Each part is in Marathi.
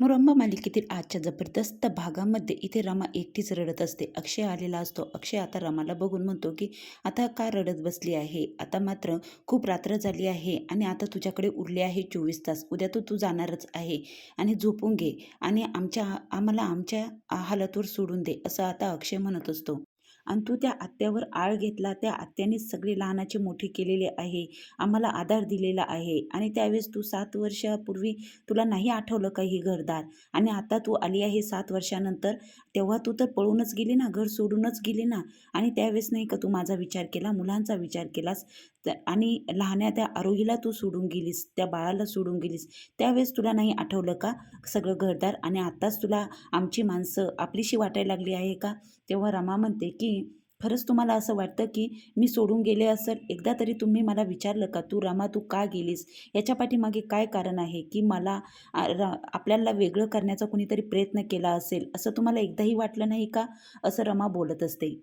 मुरंबा मालिकेतील आजच्या जबरदस्त भागामध्ये इथे रमा एकटीच रडत असते. अक्षय आलेला असतो. अक्षय आता रमाला बघून म्हणतो की आता का रडत बसली आहे? आता मात्र खूप रात्र झाली आहे आणि आता तुझ्याकडे उरले आहे चोवीस तास. उद्या तू तू जाणारच आहे आणि झोपून घे आणि आमच्या आम्हाला आमच्या हालतवर सोडून दे असं आता अक्षय म्हणत असतो. आणि तू त्या आत्यावर आळ घेतला त्या आत्यानेच सगळे लहानाचे मोठे केलेले आहे आम्हाला आधार दिलेला आहे आणि त्यावेळेस तू सात वर्षापूर्वी तुला नाही आठवलं का ही घरदार? आणि आता तू आली आहे सात वर्षानंतर तेव्हा तू तर पळूनच गेली ना घर सोडूनच गेली ना? आणि त्यावेळेस नाही का तू माझा विचार केला मुलांचा विचार केलास? तर आणि लहान्या त्या आरोहीला तू सोडून गेलीस त्या बाळाला सोडून गेलीस त्यावेळेस तुला नाही आठवलं का सगळं घरदार? आणि आत्ताच तुला आमची माणसं आपलीशी वाटायला लागली आहे का? तेव्हा रमा म्हणते की खरंच तुम्हाला असं वाटतं की मी सोडून गेले असेल? एकदा तरी तुम्ही मला विचारलं का तू रमा तू का गेलीस? याच्या पाठीमागे काय कारण आहे की मला र आपल्याला वेगळं करण्याचा कुणीतरी प्रयत्न केला असेल? असं तुम्हाला एकदाही वाटलं नाही का? असं रमा बोलत असते.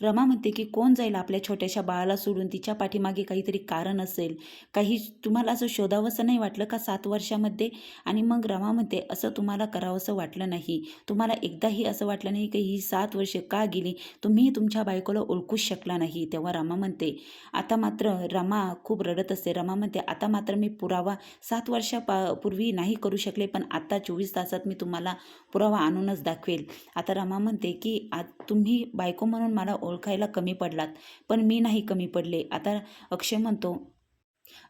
रमा म्हणते की कोण जाईल आपल्या छोट्याशा बाळाला सोडून? तिच्या पाठीमागे काहीतरी कारण असेल. काही तुम्हाला असं शोधावंसं नाही वाटलं का सात वर्षामध्ये? आणि मग रमा म्हणते असं तुम्हाला करावंसं वाटलं नाही. तुम्हाला एकदाही असं वाटलं नाही की ही सात वर्षे का गेली? तुम्ही तुमच्या बायकोला ओळखूच शकला नाही. तेव्हा रमा म्हणते आता मात्र रमा खूप रडत असते. रमा म्हणते आता मात्र मी पुरावा सात वर्षा पा पूर्वी नाही करू शकले पण आता चोवीस तासात मी तुम्हाला पुरावा आणूनच दाखवेल. आता रमा म्हणते की आज तुम्ही बायको म्हणून मला ओळखायला कमी पडलात पण मी नाही कमी पडले. आता अक्षय म्हणतो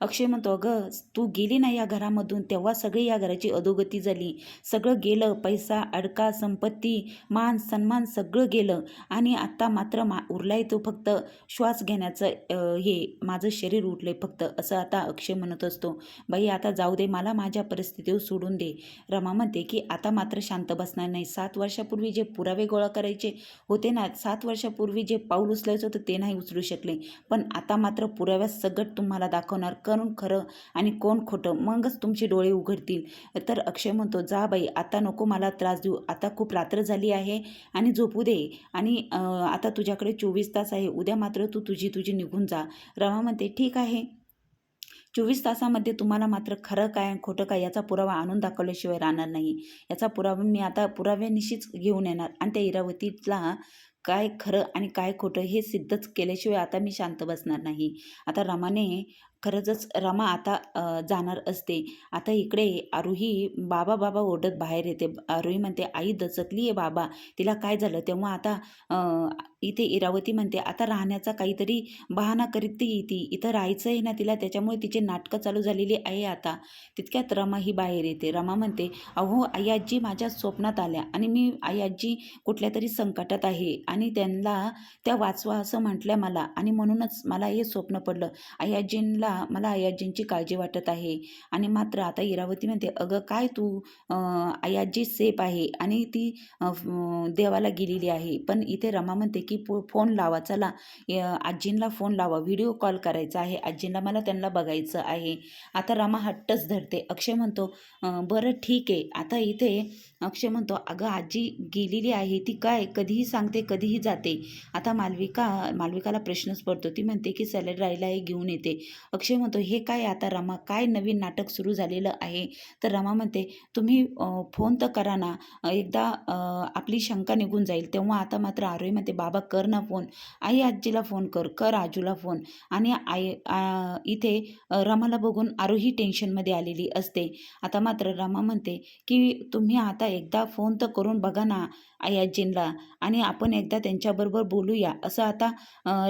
अक्षय म्हणतो अगं तू गेली ना या घरामधून तेव्हा सगळी या घराची अधोगती झाली. सगळं गेलं पैसा अडका संपत्ती मान सन्मान सगळं गेलं. आणि आत्ता मात्र मा उरलाय तो फक्त श्वास घेण्याचं हे माझं शरीर उरलंय फक्त असं आता अक्षय म्हणत असतो. बाई आता जाऊ दे मला माझ्या परिस्थितीवर सोडून दे. रमा म्हणते की आता मात्र शांत बसणार नाही. सात वर्षापूर्वी जे पुरावे गोळा करायचे होते ना सात वर्षापूर्वी जे पाऊल उचलायचं होतं ते नाही उचलू शकले. पण आता मात्र पुराव्यात सगट तुम्हाला दाखवणार करून खरं आणि कोण खोटं? मगच तुमचे डोळे उघडतील. तर अक्षय म्हणतो जा बाई आता नको मला त्रास देऊ. आता खूप रात्र झाली आहे आणि झोपू दे. आणि आता तुझ्याकडे चोवीस तास आहे. उद्या मात्र तू तुझी तुझी निघून जा. रमा म्हणते ठीक आहे. चोवीस तासामध्ये तुम्हाला मात्र खरं काय खोटं काय याचा पुरावा आणून दाखवल्याशिवाय राहणार नाही. याचा पुरावा मी आता पुराव्यानिशीच घेऊन येणार. आणि त्या इरावतीला काय खरं आणि काय खोटं हे सिद्धच केल्याशिवाय आता मी शांत बसणार नाही. आता रमाने खरंचच रमा आता जाणार असते. आता इकडे आरोही बाबा बाबा ओढत बाहेर येते. आरोही म्हणते आई दचकली आहे बाबा. तिला काय झालं? तेव्हा आता इथे इरावती म्हणते आता राहण्याचा काहीतरी बहाना करीत ती ती इथं राहायचं आहे ना तिला. त्याच्यामुळे तिचे नाटकं चालू झालेली आहे आता. तितक्यात रमा ही बाहेर येते. रमा म्हणते अहो आई आजी माझ्या स्वप्नात आल्या आणि मी आई आजी कुठल्या तरी संकटात आहे आणि त्यांना त्या वाचवा असं म्हटल्या मला आणि म्हणूनच मला हे स्वप्न पडलं. आई आजींना मला आई काळजी वाटत आहे. आणि मात्र आता इरावती म्हणते अगं काय तू आयाजी सेफ आहे आणि ती देवाला गेलेली आहे. पण इथे रमा म्हणते की फोन लावा चला. आजींना फोन लावा व्हिडिओ कॉल करायचा आहे. आजींना मला त्यांना बघायचं आहे. आता रमा हट्टच धरते. अक्षय म्हणतो बरं ठीक आहे. आता इथे अक्षय म्हणतो अगं आजी गेलेली आहे. ती काय? कधीही सांगते कधीही जाते. आता मालविका मालविकाला प्रश्नच पडतो. ती म्हणते की सॅलड राहिला आहे घेऊन येते. अक्षय म्हणतो हे काय आता रमा? काय नवीन नाटक सुरू झालेलं आहे? तर रमा म्हणते तुम्ही फोन तर करा ना. एकदा आपली शंका निघून जाईल. तेव्हा आता मात्र आरोही म्हणते बाबा कर ना फोन. आई आजीला फोन कर कर आजूला फोन. आणि आई इथे रमाला बघून आरोही टेन्शनमध्ये आलेली असते. आता मात्र रमा म्हणते की तुम्ही आता एकदा फोन तर करून बघा ना आई आजींना आणि आपण एकदा त्यांच्याबरोबर बोलूया. असं आता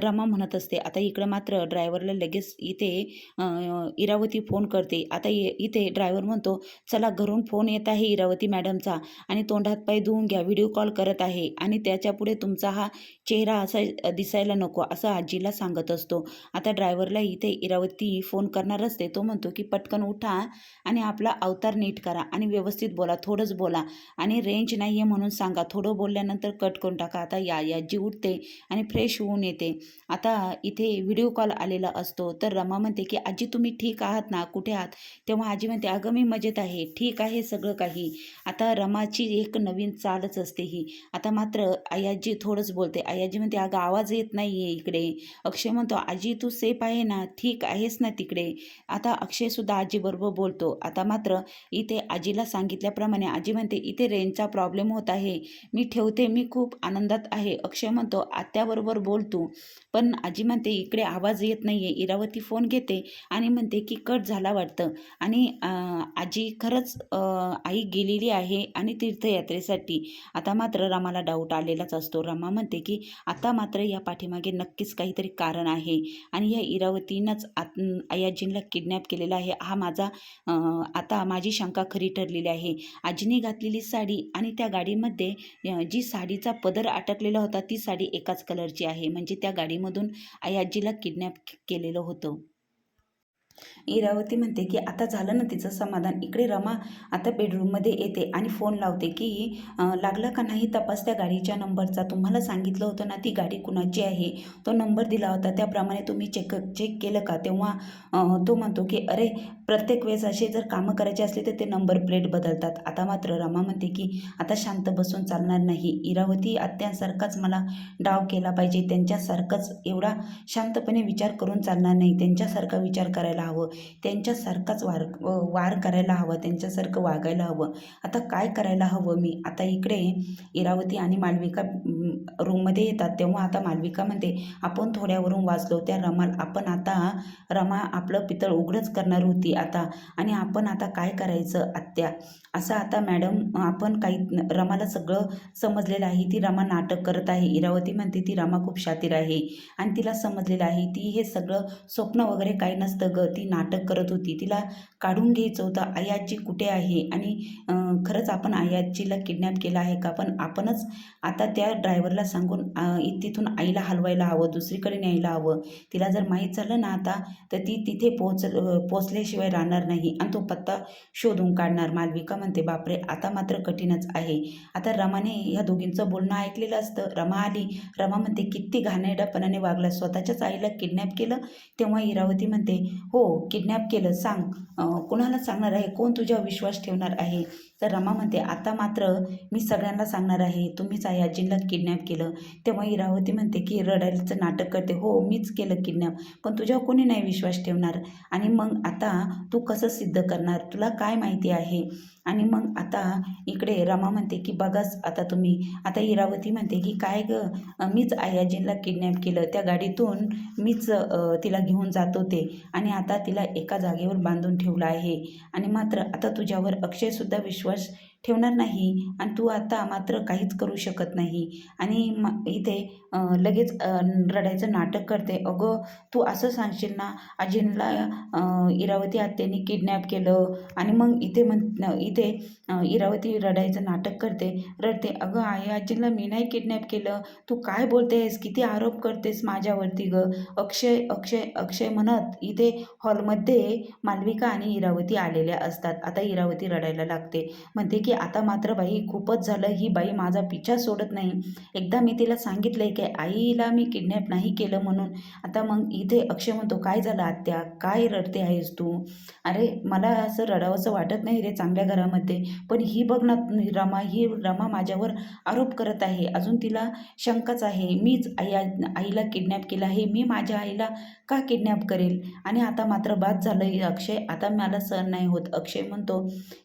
रमा म्हणत असते. आता इकडं मात्र ड्रायव्हरला लगेच इथे अं, इरावती फोन करते. आता इथे ड्रायव्हर म्हणतो चला घरून फोन येत आहे इरावती मॅडमचा आणि तोंडात पाय धुवून घ्या व्हिडिओ कॉल करत आहे. आणि त्याच्यापुढे तुमचा हा चेहरा असा दिसायला नको असं आजीला सांगत असतो. आता ड्रायव्हरला इथे इरावती फोन करणार असते तो म्हणतो की पटकन उठा आणि आपला अवतार नीट करा आणि व्यवस्थित बोला थोडंच बोला आणि रेंज नाही आहे म्हणून सांगा. थोडं बोलल्यानंतर कट करून टाका. आता या याची उठते आणि फ्रेश होऊन येते. आता इथे व्हिडिओ कॉल आलेला असतो. तर रमा म्हणते की आजी तुम्ही ठीक आहात ना? कुठे आहात? तेव्हा आजी म्हणते अगं मी मजेत आहे. ठीक आहे सगळं काही. आता रमाची एक नवीन चालच असते ही. आता मात्र आयाजी थोडंच बोलते. आयाजी म्हणते अगं आवाज येत नाही आहे इकडे. अक्षय म्हणतो आजी तू सेफ आहे ना? ठीक आहेस ना तिकडे? आता अक्षयसुद्धा आजीबरोबर बोलतो. आता मात्र इथे आजीला सांगितल्याप्रमाणे आजी म्हणते इथे रेंजचा प्रॉब्लेम होत आहे. मी ठेवते. मी खूप आनंदात आहे. अक्षय म्हणतो आत्याबरोबर बोल तू. पण आजी म्हणते इकडे आवाज येत नाही आहे इरावती फोन घेते आणि म्हणते की कट झाला वाटतं. आणि आजी खरंच आई गेलेली आहे आणि तीर्थयात्रेसाठी. आता मात्र रामाला डाऊट आलेलाच असतो. रामा म्हणते की आता मात्र या पाठीमागे नक्कीच काहीतरी कारण आहे. आणि या इरावतीनंच आत आयाजींना किडनॅप केलेला आहे. हा माझा आता माझी शंका खरी ठरलेली आहे. आजीने घातलेली साडी आणि त्या गाडीमध्ये जी साडीचा पदर अटकलेला होता ती साडी एकाच कलरची आहे. म्हणजे त्या गाडीमधून आयाजीला किडनॅप केलेलं होतं. इरावती म्हणते की आता झालं ना तिचं समाधान. इकडे रमा आता बेडरूममध्ये येते आणि फोन लावते की लागला का नाही तपास त्या गाडीच्या नंबरचा तुम्हाला सांगितलं होतं ना ती गाडी कुणाची आहे? तो नंबर दिला होता. त्याप्रमाणे तुम्ही चेक चेक केलं का? तेव्हा तो म्हणतो की अरे प्रत्येक वेळेस असे जर कामं करायचे असले तर ते नंबर प्लेट बदलतात. आता मात्र रमा म्हणते की आता शांत बसून चालणार नाही. इरावती आत्यांसारखाच मला डाव केला पाहिजे. त्यांच्यासारखंच एवढा शांतपणे विचार करून चालणार नाही. त्यांच्यासारखा विचार करायला हवं त्यांच्यासारखाच वार वार करायला हवा त्यांच्यासारखं वागायला हवं. आता काय करायला हवं मी? आता इकडे इरावती आणि मालविका रूममध्ये येतात तेव्हा आता मालविका म्हणते आपण थोड्यावरून वाचलो त्या रमाल आपण आता रमा आपलं पितळ उघडच करणार होती आता आणि आपण आता काय करायचं आत्या? असं आता मॅडम आपण काही रमाला सगळं समजलेलं आहे ती रमा नाटक करत आहे. इरावती म्हणते ती रमा खूप शातीर आहे. आणि तिला समजलेलं आहे ती हे सगळं स्वप्न वगैरे काही नसतं ग. ती नाटक करत होती. तिला काढून घ्यायचं होतं आयाची कुठे आहे? आणि खरंच आपण आयाजीला किडनॅप केला आहे का? पण आपणच आता त्या ड्रायव्हरला सांगून तिथून आईला हलवायला हवं दुसरीकडे न्यायला हवं. तिला जर माहीत झालं ना आता तर ती तिथे पोच पोचल्याशिवाय राहणार नाही आणि तो पत्ता शोधून काढणार. मालविका म्हणते बापरे आता मात्र कठीणच आहे. आता रमाने ह्या दोघींचं बोलणं ऐकलेलं असतं. रमा आली. रमा म्हणते किती घाणेरडापणाने वागला स्वतःच्याच आईला किडनॅप केलं? तेव्हा इरावती म्हणते हो किडनॅप केलं सांग. कोणाला सांगणार आहे? कोण तुझ्यावर विश्वास ठेवणार आहे? तर रमा म्हणते आता मात्र मी सगळ्यांना सांगणार आहे. तुम्हीच आहे आजीला किडनॅप केलं. तेव्हा इरावती म्हणते की रडायचं नाटक करते. हो मीच केलं किडनॅप पण तुझ्यावर कोणी नाही विश्वास ठेवणार. आणि मग आता तू कसं सिद्ध करणार? तुला काय माहिती आहे? आणि मग आता इकडे रमा म्हणते की बघाच आता तुम्ही आता इरावती म्हणते की काय ग मीच आयाजींला किडनॅप केलं. त्या गाडीतून मीच तिला घेऊन जात होते आणि आता तिला एका जागेवर बांधून ठेवलं आहे. आणि मात्र आता तुझ्यावर अक्षयसुद्धा विश्वास ठेवणार नाही. आणि तू आता मात्र काहीच करू शकत नाही. आणि म इथे लगेच रडायचं नाटक करते. अगं तू असं सांगशील ना आजींला इरावती आत्याने किडनॅप केलं. आणि मग इथे म्हण इथे इरावती रडायचं नाटक करते रडते. अगं आई आजीला मी नाही किडनॅप केलं. तू काय बोलतेस? किती आरोप करतेस माझ्यावरती ग? अक्षय अक्षय अक्षय म्हणत इथे हॉलमध्ये मालविका आणि इरावती आलेल्या असतात. आता इरावती रडायला लागते. म्हणते की आता मात्र बाई खूपच झालं. ही बाई माझा पिछा सोडत नाही. एकदा मी तिला सांगितलं आहे की आईला मी किडनॅप नाही केलं म्हणून. आता मग इथे अक्षय म्हणतो काय झालं आत्या? काय रडते आहेस तू? अरे मला असं रडावंसं वाटत नाही रे चांगल्या घरामध्ये. पण ही बघ ना रमा ही रमा माझ्यावर आरोप करत आहे. अजून तिला शंकाच आहे. मीच आई आईला किडनॅप केलं आहे. मी माझ्या आईला का किडनॅप करेल? आणि आता मात्र बाद झालं अक्षय. आता मला सहन नाही होत. अक्षय म्हणतो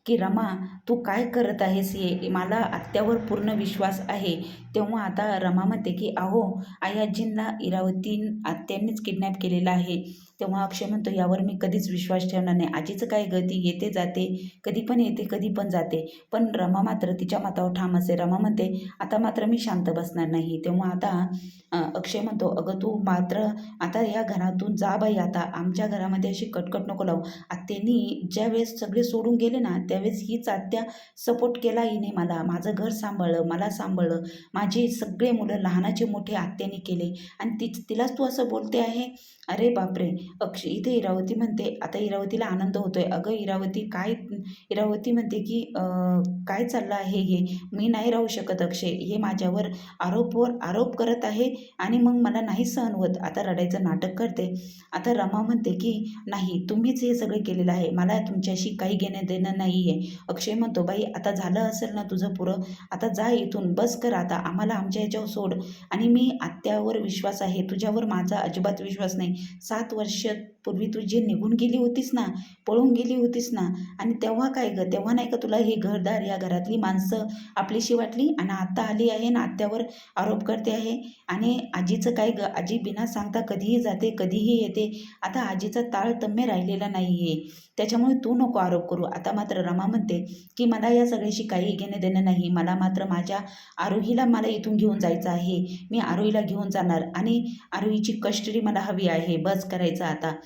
की रमा तू काय कर करत आहेस हे मला आत्यावर पूर्ण विश्वास आहे. तेव्हा आता रमा म्हणते की अहो आयाजींना इरावती आत्यांनीच किडनॅप केलेला आहे. तेव्हा अक्षय म्हणतो यावर मी कधीच विश्वास ठेवणार नाही. आजीचं काय गती येते जाते कधी पण येते कधी पण जाते. पण रमा मात्र तिच्या मतावर ठाम असे. रमा म्हणते आता मात्र मी शांत बसणार नाही. तेव्हा आता अक्षय म्हणतो अगं तू मात्र आता या घरातून जा बाई आता. आमच्या घरामध्ये अशी कटकट नको लावू. आत्यांनी ज्यावेळेस सगळे सोडून गेले ना त्यावेळेस हीच आत्या सपोर्ट केला हिने मला. माझं घर सांभाळलं मला सांभाळलं. माझे सगळे मुलं लहानाचे मोठे आत्याने केले. आणि ती तिलाच तू असं बोलते आहे? अरे बापरे! अक्षय इथे इरावती म्हणते. आता इरावतीला आनंद होतोय. अगं इरावती काय इरावती म्हणते की काय चाललं आहे हे? मी नाही राहू शकत अक्षय. हे माझ्यावर आरोपवर आरोप करत आहे आणि मग मला नाही सहन होत. आता रडायचं नाटक करते. आता रमा म्हणते की नाही तुम्हीच हे सगळं केलेलं आहे. मला तुमच्याशी काही घेणं देणं नाही आहे अक्षय म्हणतो बाई आता झालं असेल ना तुझं पुरं? आता जा इथून. बस कर आता. आम्हाला आमच्या ह्याच्यावर सोड. आणि मी आत्यावर विश्वास आहे. तुझ्यावर माझा अजिबात विश्वास नाही. सात वर्ष ಭವಿಷ್ಯತ್ पूर्वी तू जे निघून गेली होतीस ना पळून गेली होतीस ना आणि तेव्हा काय गं? तेव्हा नाही का तुला हे घरदार या घरातली माणसं आपलीशी वाटली? आणि आत्ता आली आहे ना आत्यावर आरोप करते आहे. आणि आजीचं काय ग? आजी बिना सांगता कधीही जाते कधीही येते. आता आजीचा ताळतम्य राहिलेला नाही आहे त्याच्यामुळे तू नको आरोप करू. आता मात्र रमा म्हणते की मला या सगळ्याशी काही घेणं देणं नाही. मला मात्र माझ्या आरोहीला मला इथून घेऊन जायचं आहे. मी आरोहीला घेऊन जाणार आणि आरोहीची कस्टडी मला हवी आहे. बस करायचं आता.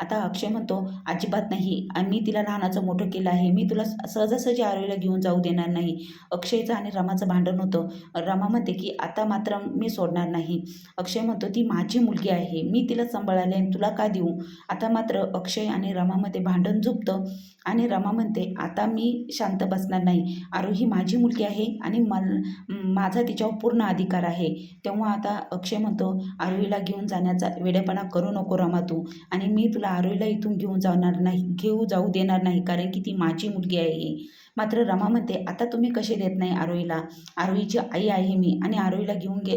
आता अक्षय म्हणतो अजिबात नाही. मी तिला लहानाचं मोठं केलं आहे. मी तुला सहजासहजी आरोहीला घेऊन जाऊ देणार नाही. अक्षयचं आणि रमाचं भांडण होतं. रमा म्हणते की आता मात्र मी सोडणार नाही. अक्षय म्हणतो ती माझी मुलगी आहे. मी तिला सांभाळायला आणि तुला का देऊ? आता मात्र अक्षय आणि रमामध्ये भांडण झुपतं आणि रमा म्हणते आता मी शांत बसणार नाही. आरोही माझी मुलगी आहे आणि मल माझा तिच्यावर पूर्ण अधिकार आहे. तेव्हा आता अक्षय म्हणतो आरोहीला घेऊन जाण्याचा वेडेपणा करू नको रमा तू आणि मी तुला आरोहीला इथून घेऊन जाणार नाही घेऊ जाऊ देणार नाही कारण की ती माझी मुलगी आहे. मात्र रमा म्हणते आता तुम्ही कसे देत नाही आरोहीला? आरोहीची आई आहे मी आणि आरोहीला घेऊन गे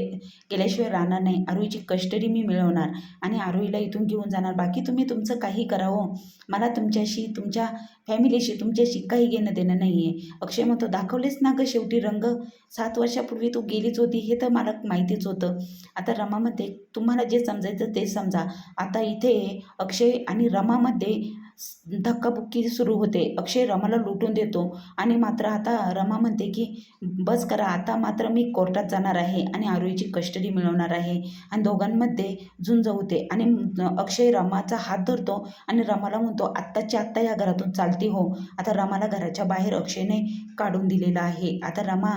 गेल्याशिवाय राहणार नाही. आरोहीची कस्टडी मी मिळवणार आणि आरोहीला इथून घेऊन जाणार. बाकी तुम्ही तुमचं काही करावं. मला तुमच्याशी तुमच्या फॅमिलीशी तुमच्याशी काही घेणं देणं नाही आहे अक्षय म्हणतो दाखवलेच ना गं शेवटी रंग? सात वर्षापूर्वी तू गेलीच होती हे तर मला माहितीच होतं. आता रमामध्ये तुम्हाला जे समजायचं ते समजा. आता इथे अक्षय आणि रमामध्ये धक्काबुक्की सुरू होते. अक्षय रमाला लुटून देतो आणि मात्र आता रमा म्हणते की बस करा आता मात्र मी कोर्टात जाणार आहे आणि आरोहीची कस्टडी मिळवणार आहे. आणि दोघांमध्ये झुंज होते आणि अक्षय रमाचा हात धरतो आणि रमाला म्हणतो आत्ताच्या आत्ता या घरातून चालती हो. आता रमाला घराच्या बाहेर अक्षयने काढून दिलेलं आहे. आता रमा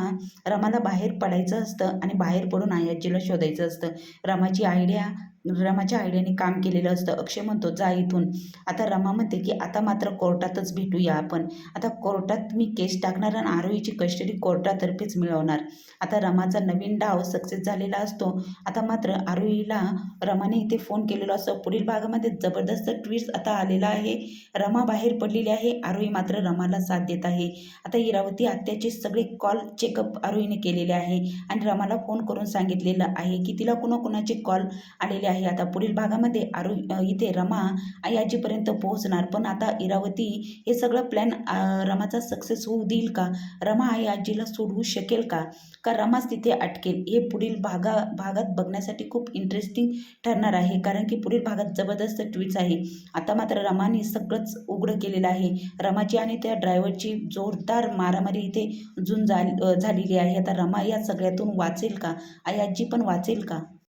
रमाला बाहेर पडायचं असतं आणि बाहेर पडून आयाजीला शोधायचं असतं. रमाची आयडिया रमाच्या आयडियाने काम केलेलं असतं. अक्षय म्हणतो जा इथून. आता रमा म्हणते की आता मात्र कोर्टातच भेटूया आपण. आता कोर्टात मी केस टाकणार आणि आरोहीची कस्टडी कोर्टातर्फेच मिळवणार. आता रमाचा नवीन डाव सक्सेस झालेला असतो. आता मात्र आरोहीला रमाने इथे फोन केलेला असतो. पुढील भागामध्ये जबरदस्त ट्विस्ट आता आलेला आहे. रमा बाहेर पडलेली आहे. आरोही मात्र रमाला साथ देत आहे. आता इरावती आत्याचे सगळे कॉल चेकअप आरोहीने केलेले आहे. आणि रमाला फोन करून सांगितलेलं आहे की तिला कुणाकुणाचे कॉल आलेले आहे आहे. आता पुढील भागामध्ये आरो इथे रमा आई आजीपर्यंत पोहोचणार. पण आता इरावती हे सगळं प्लॅन रमाचा सक्सेस होऊ देईल का? रमा आई आजीला सोडवू शकेल का? का रमाच तिथे अटकेल? हे पुढील भागा भागात बघण्यासाठी खूप इंटरेस्टिंग ठरणार आहे. कारण की पुढील भागात जबरदस्त ट्विट्स आहे. आता मात्र रमाने सगळंच उघडं केलेलं आहे. रमाची आणि त्या ड्रायव्हरची जोरदार मारामारी इथे जून झालेली आहे. आता रमा या सगळ्यातून वाचेल का? आई आजी पण वाचेल का?